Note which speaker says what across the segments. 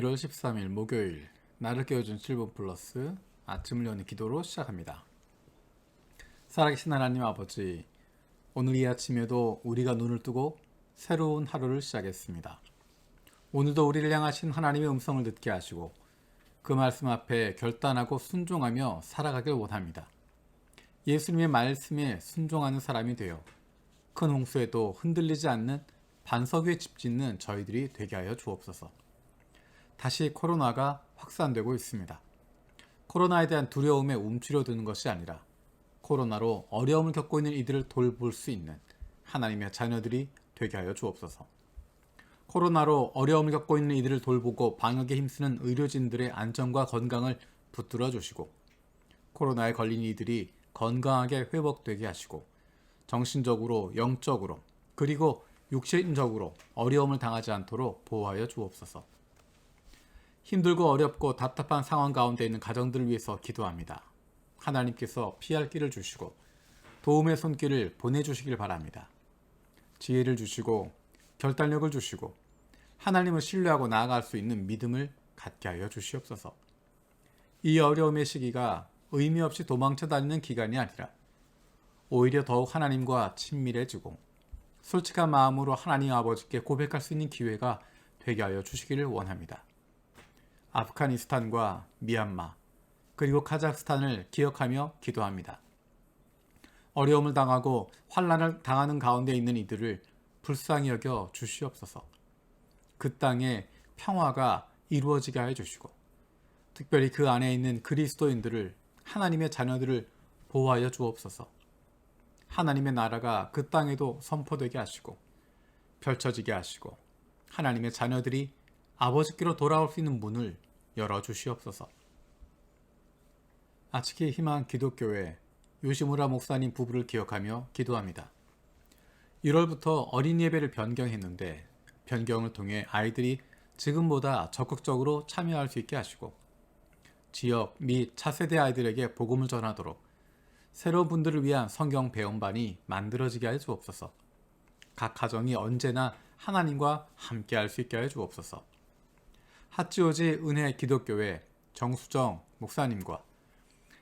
Speaker 1: 1월 13일 목요일 나를 깨워준 7분 플러스 아침을 여는 기도로 시작합니다. 살아계신 하나님 아버지 오늘 이 아침에도 우리가 눈을 뜨고 새로운 하루를 시작했습니다. 오늘도 우리를 향하신 하나님의 음성을 듣게 하시고 그 말씀 앞에 결단하고 순종하며 살아가길 원합니다. 예수님의 말씀에 순종하는 사람이 되어 큰 홍수에도 흔들리지 않는 반석 위에 집 짓는 저희들이 되게 하여 주옵소서. 다시 코로나가 확산되고 있습니다. 코로나에 대한 두려움에 움츠려드는 것이 아니라 코로나로 어려움을 겪고 있는 이들을 돌볼 수 있는 하나님의 자녀들이 되게 하여 주옵소서. 코로나로 어려움을 겪고 있는 이들을 돌보고 방역에 힘쓰는 의료진들의 안전과 건강을 붙들어 주시고 코로나에 걸린 이들이 건강하게 회복되게 하시고 정신적으로 영적으로 그리고 육신적으로 어려움을 당하지 않도록 보호하여 주옵소서. 힘들고 어렵고 답답한 상황 가운데 있는 가정들을 위해서 기도합니다. 하나님께서 피할 길을 주시고 도움의 손길을 보내주시길 바랍니다. 지혜를 주시고 결단력을 주시고 하나님을 신뢰하고 나아갈 수 있는 믿음을 갖게 하여 주시옵소서. 이 어려움의 시기가 의미 없이 도망쳐 다니는 기간이 아니라 오히려 더욱 하나님과 친밀해지고 솔직한 마음으로 하나님 아버지께 고백할 수 있는 기회가 되게 하여 주시기를 원합니다. 아프가니스탄과 미얀마 그리고 카자흐스탄을 기억하며 기도합니다. 어려움을 당하고 환란을 당하는 가운데 있는 이들을 불쌍히 여겨 주시옵소서. 그 땅에 평화가 이루어지게 하여 주시고 특별히 그 안에 있는 그리스도인들을 하나님의 자녀들을 보호하여 주옵소서. 하나님의 나라가 그 땅에도 선포되게 하시고 펼쳐지게 하시고 하나님의 자녀들이 아버지께로 돌아올 수 있는 문을 열어 주시옵소서. 아치키 희망 기독교회 요시무라 목사님 부부를 기억하며 기도합니다. 1월부터 어린 예배를 변경했는데 변경을 통해 아이들이 지금보다 적극적으로 참여할 수 있게 하시고 지역 및 차세대 아이들에게 복음을 전하도록 새로운 분들을 위한 성경 배움반이 만들어지게 해 주옵소서. 각 가정이 언제나 하나님과 함께 할 수 있게 해 주옵소서. 하치오지 은혜 기독교회 정수정 목사님과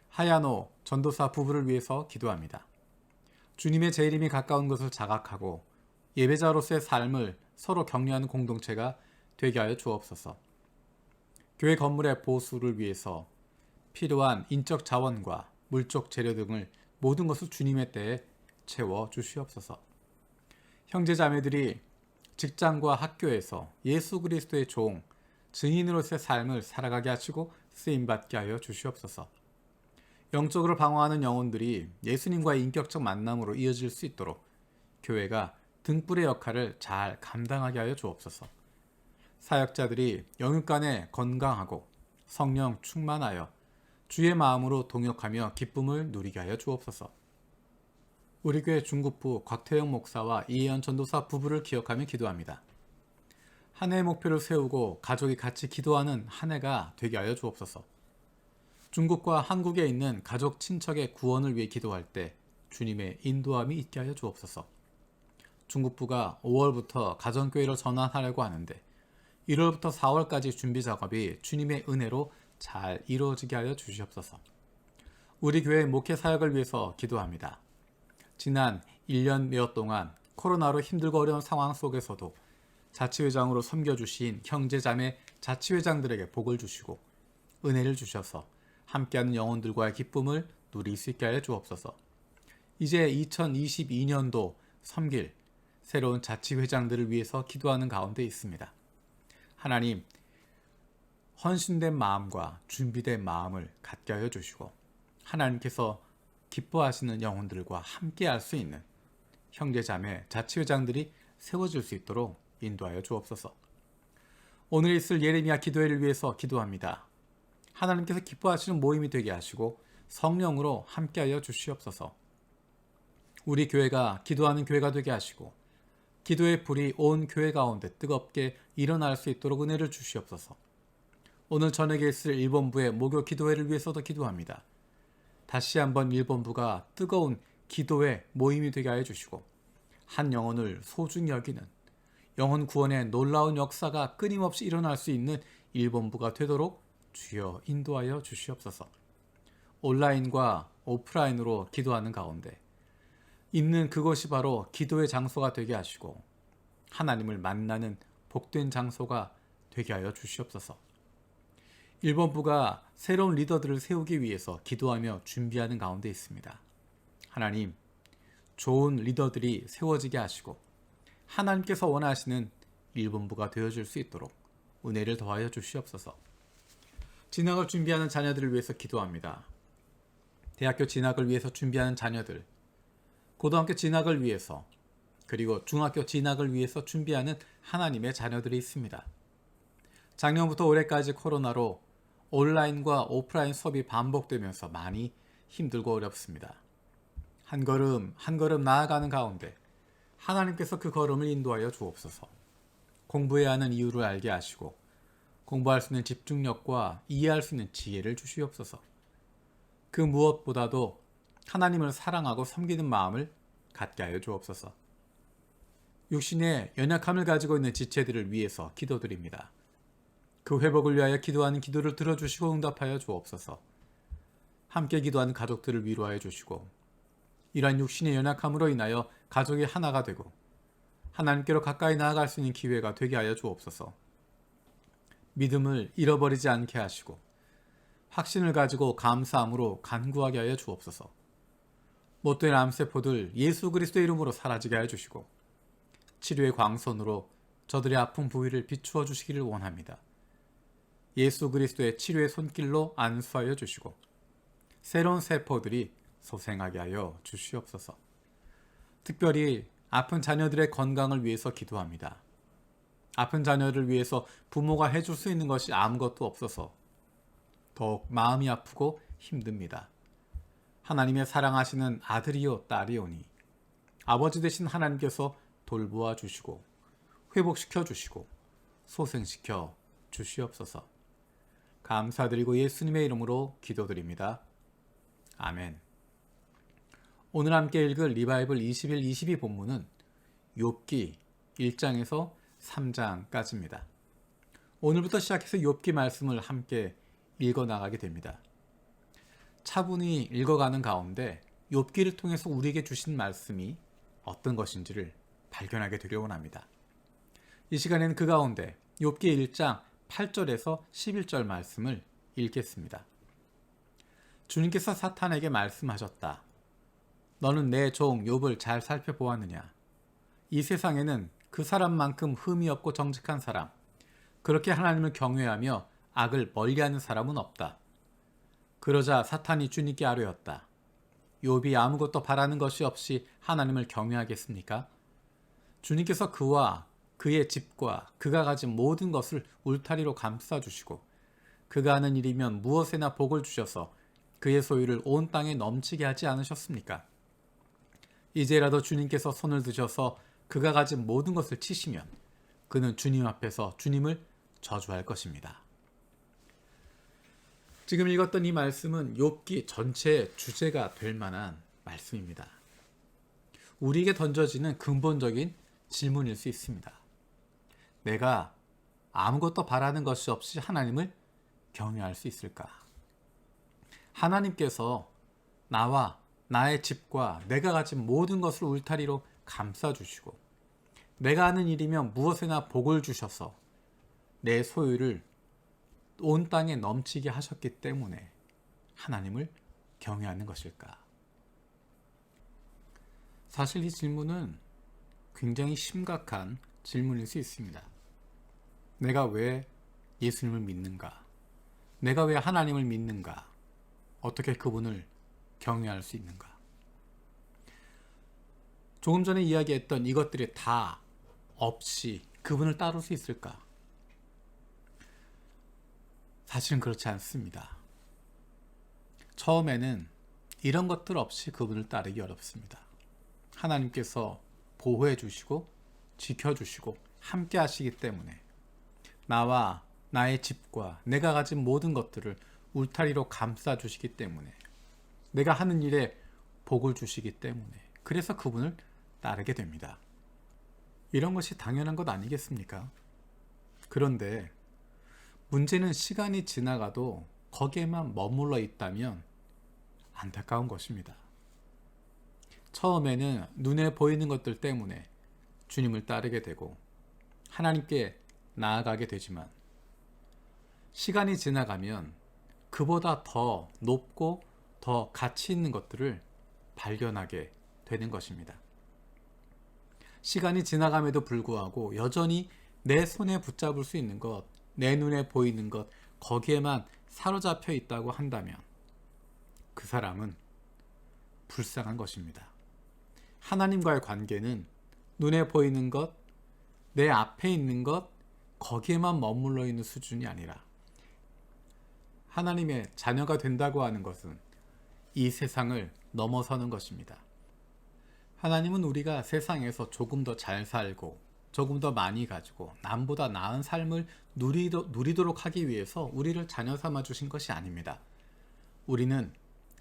Speaker 1: 하야노 전도사 부부를 위해서 기도합니다. 주님의 재림이 가까운 것을 자각하고 예배자로서의 삶을 서로 격려하는 공동체가 되게 하여 주옵소서. 교회 건물의 보수를 위해서 필요한 인적 자원과 물적 재료 등을 모든 것을 주님의 때에 채워 주시옵소서. 형제 자매들이 직장과 학교에서 예수 그리스도의 종, 증인으로서의 삶을 살아가게 하시고 쓰임 받게 하여 주시옵소서. 영적으로 방황하는 영혼들이 예수님과의 인격적 만남으로 이어질 수 있도록 교회가 등불의 역할을 잘 감당하게 하여 주옵소서. 사역자들이 영육간에 건강하고 성령 충만하여 주의 마음으로 동역하며 기쁨을 누리게 하여 주옵소서. 우리 교회 중국부 곽태영 목사와 이혜연 전도사 부부를 기억하며 기도합니다. 한 해의 목표를 세우고 가족이 같이 기도하는 한 해가 되게 하여 주옵소서. 중국과 한국에 있는 가족 친척의 구원을 위해 기도할 때 주님의 인도함이 있게 하여 주옵소서. 중국부가 5월부터 가정교회를 전환하려고 하는데 1월부터 4월까지 준비 작업이 주님의 은혜로 잘 이루어지게 하여 주시옵소서. 우리 교회 목회 사역을 위해서 기도합니다. 지난 1년 몇 동안 코로나로 힘들고 어려운 상황 속에서도 자치회장으로 섬겨주신 형제자매 자치회장들에게 복을 주시고 은혜를 주셔서 함께하는 영혼들과의 기쁨을 누릴 수 있게 하여 주옵소서. 이제 2022년도 섬길 새로운 자치회장들을 위해서 기도하는 가운데 있습니다. 하나님, 헌신된 마음과 준비된 마음을 갖게 하여 주시고 하나님께서 기뻐하시는 영혼들과 함께 할 수 있는 형제자매 자치회장들이 세워질 수 있도록 인도하여 주옵소서. 오늘 있을 예레미야 기도회를 위해서 기도합니다. 하나님께서 기뻐하시는 모임이 되게 하시고 성령으로 함께하여 주시옵소서. 우리 교회가 기도하는 교회가 되게 하시고 기도의 불이 온 교회 가운데 뜨겁게 일어날 수 있도록 은혜를 주시옵소서. 오늘 저녁에 있을 일본부의 목요 기도회를 위해서도 기도합니다. 다시 한번 일본부가 뜨거운 기도의 모임이 되게 하여 주시고 한 영혼을 소중히 여기는 영혼 구원의 놀라운 역사가 끊임없이 일어날 수 있는 일본부가 되도록 주여 인도하여 주시옵소서. 온라인과 오프라인으로 기도하는 가운데 있는 그것이 바로 기도의 장소가 되게 하시고 하나님을 만나는 복된 장소가 되게 하여 주시옵소서. 일본부가 새로운 리더들을 세우기 위해서 기도하며 준비하는 가운데 있습니다. 하나님, 좋은 리더들이 세워지게 하시고 하나님께서 원하시는 일본부가 되어줄 수 있도록 은혜를 더하여 주시옵소서. 진학을 준비하는 자녀들을 위해서 기도합니다. 대학교 진학을 위해서 준비하는 자녀들, 고등학교 진학을 위해서, 그리고 중학교 진학을 위해서 준비하는 하나님의 자녀들이 있습니다. 작년부터 올해까지 코로나로 온라인과 오프라인 수업이 반복되면서 많이 힘들고 어렵습니다. 한 걸음 한 걸음 나아가는 가운데 하나님께서 그 걸음을 인도하여 주옵소서. 공부해야 하는 이유를 알게 하시고 공부할 수 있는 집중력과 이해할 수 있는 지혜를 주시옵소서. 그 무엇보다도 하나님을 사랑하고 섬기는 마음을 갖게 하여 주옵소서. 육신의 연약함을 가지고 있는 지체들을 위해서 기도드립니다. 그 회복을 위하여 기도하는 기도를 들어주시고 응답하여 주옵소서. 함께 기도하는 가족들을 위로하여 주시고 이러한 육신의 연약함으로 인하여 가족이 하나가 되고 하나님께로 가까이 나아갈 수 있는 기회가 되게 하여 주옵소서. 믿음을 잃어버리지 않게 하시고 확신을 가지고 감사함으로 간구하게 하여 주옵소서. 못된 암세포들 예수 그리스도의 이름으로 사라지게 하여 주시고 치료의 광선으로 저들의 아픈 부위를 비추어 주시기를 원합니다. 예수 그리스도의 치료의 손길로 안수하여 주시고 새로운 세포들이 소생하게 하여 주시옵소서. 특별히 아픈 자녀들의 건강을 위해서 기도합니다. 아픈 자녀를 위해서 부모가 해줄 수 있는 것이 아무것도 없어서 더욱 마음이 아프고 힘듭니다. 하나님의 사랑하시는 아들이요 딸이오니 아버지 되신 하나님께서 돌보아 주시고 회복시켜 주시고 소생시켜 주시옵소서. 감사드리고 예수님의 이름으로 기도드립니다. 아멘. 오늘 함께 읽을 리바이블 21, 22 본문은 욥기 1장에서 3장까지입니다. 오늘부터 시작해서 욥기 말씀을 함께 읽어 나가게 됩니다. 차분히 읽어가는 가운데 욥기를 통해서 우리에게 주신 말씀이 어떤 것인지를 발견하게 되려 원합니다. 이 시간에는 그 가운데 욥기 1장 8절에서 11절 말씀을 읽겠습니다. 주님께서 사탄에게 말씀하셨다. 너는 내 종 욥을 잘 살펴보았느냐? 이 세상에는 그 사람만큼 흠이 없고 정직한 사람, 그렇게 하나님을 경외하며 악을 멀리하는 사람은 없다. 그러자 사탄이 주님께 아뢰었다. 욥이 아무것도 바라는 것이 없이 하나님을 경외하겠습니까? 주님께서 그와 그의 집과 그가 가진 모든 것을 울타리로 감싸 주시고 그가 하는 일이면 무엇에나 복을 주셔서 그의 소유를 온 땅에 넘치게 하지 않으셨습니까? 이제라도 주님께서 손을 드셔서 그가 가진 모든 것을 치시면 그는 주님 앞에서 주님을 저주할 것입니다. 지금 읽었던 이 말씀은 욥기 전체의 주제가 될 만한 말씀입니다. 우리에게 던져지는 근본적인 질문일 수 있습니다. 내가 아무것도 바라는 것이 없이 하나님을 경외할 수 있을까? 하나님께서 나와 나의 집과 내가 가진 모든 것을 울타리로 감싸 주시고 내가 하는 일이면 무엇에나 복을 주셔서 내 소유를 온 땅에 넘치게 하셨기 때문에 하나님을 경외하는 것일까? 사실 이 질문은 굉장히 심각한 질문일 수 있습니다. 내가 왜 예수님을 믿는가? 내가 왜 하나님을 믿는가? 어떻게 그분을 경외할 수 있는가? 조금 전에 이야기했던 이것들이 다 없이 그분을 따를 수 있을까? 사실은 그렇지 않습니다. 처음에는 이런 것들 없이 그분을 따르기 어렵습니다. 하나님께서 보호해 주시고 지켜 주시고 함께 하시기 때문에 나와 나의 집과 내가 가진 모든 것들을 울타리로 감싸 주시기 때문에 내가 하는 일에 복을 주시기 때문에 그래서 그분을 따르게 됩니다. 이런 것이 당연한 것 아니겠습니까? 그런데 문제는 시간이 지나가도 거기에만 머물러 있다면 안타까운 것입니다. 처음에는 눈에 보이는 것들 때문에 주님을 따르게 되고 하나님께 나아가게 되지만 시간이 지나가면 그보다 더 높고 더 가치 있는 것들을 발견하게 되는 것입니다. 시간이 지나감에도 불구하고 여전히 내 손에 붙잡을 수 있는 것, 내 눈에 보이는 것, 거기에만 사로잡혀 있다고 한다면 그 사람은 불쌍한 것입니다. 하나님과의 관계는 눈에 보이는 것, 내 앞에 있는 것, 거기에만 머물러 있는 수준이 아니라 하나님의 자녀가 된다고 하는 것은 이 세상을 넘어서는 것입니다. 하나님은 우리가 세상에서 조금 더 잘 살고 조금 더 많이 가지고 남보다 나은 삶을 누리도, 누리도록 하기 위해서 우리를 자녀 삼아 주신 것이 아닙니다. 우리는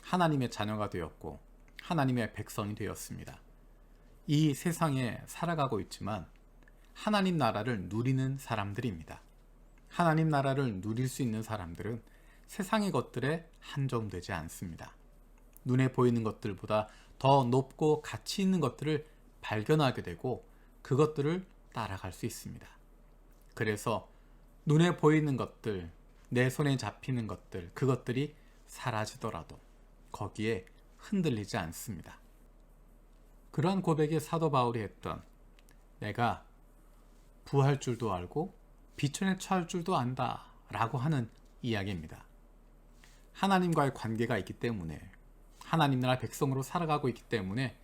Speaker 1: 하나님의 자녀가 되었고 하나님의 백성이 되었습니다. 이 세상에 살아가고 있지만 하나님 나라를 누리는 사람들입니다. 하나님 나라를 누릴 수 있는 사람들은 세상의 것들에 한정되지 않습니다. 눈에 보이는 것들보다 더 높고 가치 있는 것들을 발견하게 되고 그것들을 따라갈 수 있습니다. 그래서 눈에 보이는 것들, 내 손에 잡히는 것들, 그것들이 사라지더라도 거기에 흔들리지 않습니다. 그러한 고백에 사도 바울이 했던 내가 부할 줄도 알고 비천에 처할 줄도 안다 라고 하는 이야기입니다. 하나님과의 관계가 있기 때문에 하나님 나라 백성으로 살아가고 있기 때문에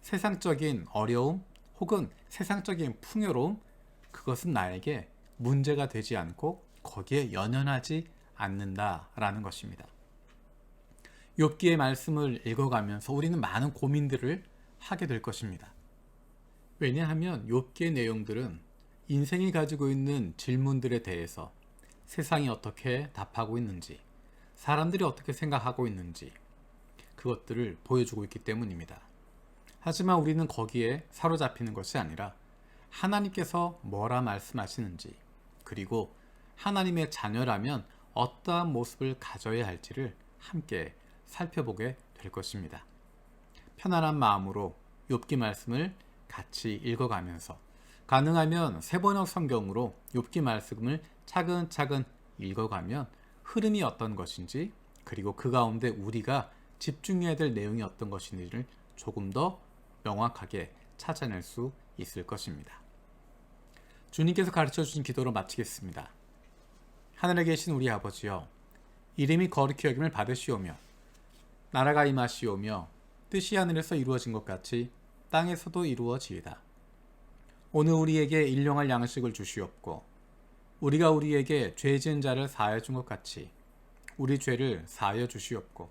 Speaker 1: 세상적인 어려움 혹은 세상적인 풍요로움 그것은 나에게 문제가 되지 않고 거기에 연연하지 않는다라는 것입니다. 욥기의 말씀을 읽어가면서 우리는 많은 고민들을 하게 될 것입니다. 왜냐하면 욥기의 내용들은 인생이 가지고 있는 질문들에 대해서 세상이 어떻게 답하고 있는지, 사람들이 어떻게 생각하고 있는지, 그것들을 보여주고 있기 때문입니다. 하지만 우리는 거기에 사로잡히는 것이 아니라 하나님께서 뭐라 말씀하시는지, 그리고 하나님의 자녀라면 어떠한 모습을 가져야 할지를 함께 살펴보게 될 것입니다. 편안한 마음으로 욥기 말씀을 같이 읽어가면서 가능하면 세번역 성경으로 욥기 말씀을 차근차근 읽어가면 흐름이 어떤 것인지 그리고 그 가운데 우리가 집중해야 될 내용이 어떤 것인지를 조금 더 명확하게 찾아낼 수 있을 것입니다. 주님께서 가르쳐 주신 기도로 마치겠습니다. 하늘에 계신 우리 아버지여 이름이 거룩히 여김을 받으시오며 나라가 임하시오며 뜻이 하늘에서 이루어진 것 같이 땅에서도 이루어지이다. 오늘 우리에게 일용할 양식을 주시옵고 우리가 우리에게 죄 지은 자를 사하여 준 것 같이 우리 죄를 사하여 주시옵고